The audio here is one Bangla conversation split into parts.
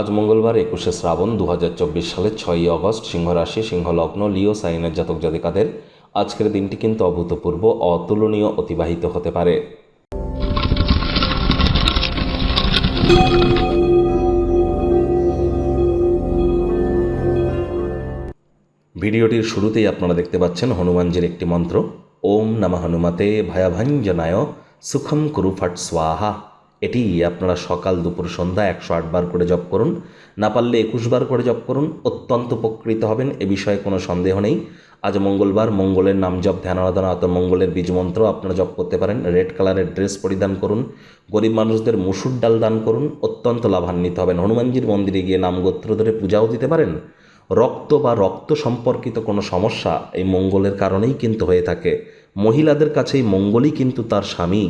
আজ মঙ্গলবার একুশে শ্রাবণ দু সালের ছয়ই অগস্ট সিংহ রাশি সিংহ লগ্ন লিও, সাইনের জাতক জাতিকাদের আজকের দিনটি কিন্তু অভূতপূর্ব, অতুলনীয়, অতিবাহিত হতে পারে। ভিডিওটির শুরুতেই আপনারা দেখতে পাচ্ছেন হনুমানজির একটি মন্ত্র, ওম নমঃ হনুমতে ভয়াভঞ্জনায় সুখম কুরু ফট স্বাহা। এটি আপনারা সকাল দুপুর সন্ধ্যা একশো আটবার করে জপ করুন। না পারলে একুশ বার করে জপ করুন। অত্যন্ত উপকৃত হবেন, এ বিষয়ে কোনো সন্দেহ নেই। আজ মঙ্গলবার, মঙ্গলের নাম জপ, ধ্যান, আরাধনা অত মঙ্গলের বীজ মন্ত্র আপনারা জপ করতে পারেন। রেড কালারের ড্রেস পরিধান করুন। গরিব মানুষদের মুসুর ডাল দান করুন। অত্যন্ত লাভান্বিত হবেন। হনুমানজির মন্দিরে গিয়ে নাম গোত্র ধরে পূজাও দিতে পারেন। রক্ত বা রক্ত সম্পর্কিত কোনো সমস্যা এই মঙ্গলের কারণেই কিন্তু হয়ে থাকে। মহিলাদের কাছে এই মঙ্গলই কিন্তু তার স্বামী।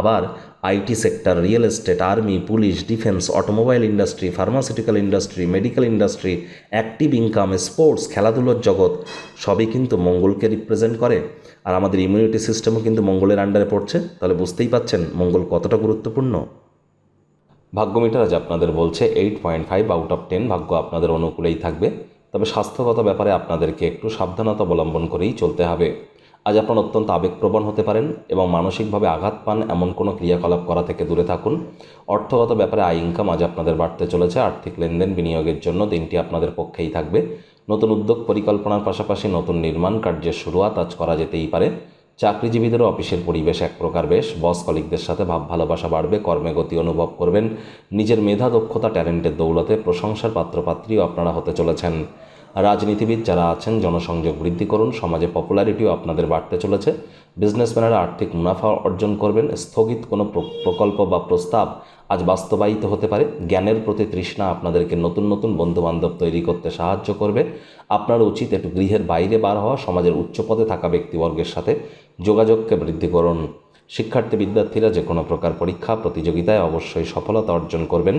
আবার IT sector, real estate, army, police, defence, automobile industry, pharmaceutical industry, medical industry, active income, sports, খেলাধুলোর জগৎ, সবই কিন্তু মঙ্গলকে রিপ্রেজেন্ট করে। আর আমাদের ইমিউনিটি সিস্টেমও কিন্তু মঙ্গলের আন্ডারে পড়ছে। তাহলে বুঝতেই পাচ্ছেন মঙ্গল কতটা গুরুত্বপূর্ণ। ভাগ্য মিটার আজ আপনাদের বলছে eight point five out of ten ভাগ্য আপনাদের অনুকূলেই থাকবে। তবে স্বাস্থ্যগত ব্যাপারে আপনাদেরকে একটু সাবধানতা অবলম্বন করেই চলতে হবে। আজ আপনার অত্যন্ত আবেগপ্রবণ হতে পারেন এবং মানসিকভাবে আঘাত পান এমন কোনো ক্রিয়াকলাপ করা থেকে দূরে থাকুন। অর্থগত ব্যাপারে আয় ইনকাম আজ আপনাদের বাড়তে চলেছে। আর্থিক লেনদেন বিনিয়োগের জন্য দিনটি আপনাদের পক্ষেই থাকবে। নতুন উদ্যোগ পরিকল্পনার পাশাপাশি নতুন নির্মাণ কার্যের শুরুয়াত আজ করা যেতেই পারে। চাকরিজীবীদেরও অফিসের পরিবেশ এক প্রকার বেশ। বস কলিকদের সাথে ভাব ভালোবাসা বাড়বে, কর্মে গতি অনুভব করবেন। নিজের মেধা, দক্ষতা, ট্যালেন্টের দৌলতে প্রশংসার পাত্রপাত্রীও আপনারা হতে চলেছেন। রাজনীতিবিদ যারা আছেন, জনসংযোগ বৃদ্ধি করুন, সমাজে পপুলারিটিও আপনাদের বাড়তে চলেছে। বিজনেসম্যানেরা আর্থিক মুনাফা অর্জন করবেন, স্থগিত কোনো প্র- প্রকল্প বা প্রস্তাব আজ বাস্তবায়িত হতে পারে। জ্ঞানের প্রতি তৃষ্ণা আপনাদেরকে নতুন নতুন বন্ধুবান্ধব তৈরি করতে সাহায্য করবে। আপনার উচিত একটু গৃহের বাইরে বার হওয়া, সমাজের উচ্চ পদে থাকা ব্যক্তিবর্গের সাথে যোগাযোগকে বৃদ্ধি করুন। শিক্ষার্থী বিদ্যার্থীরা যে কোনো প্রকার পরীক্ষা, প্রতিযোগিতায় অবশ্যই সফলতা অর্জন করবেন।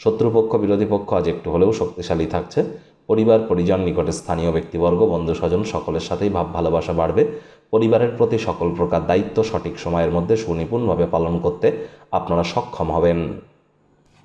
শত্রুপক্ষ, বিরোধী পক্ষ আজ একটু হলেও শক্তিশালী থাকছে। পরিবার, পরিজন, নিকটে স্থানীয় ব্যক্তিবর্গ, বন্ধু স্বজন সকলের সাথেই ভাব ভালোবাসা বাড়বে। পরিবারের প্রতি সকল প্রকার দায়িত্ব সঠিক সময়ের মধ্যে সুনিপুণভাবে পালন করতে আপনারা সক্ষম হবেন।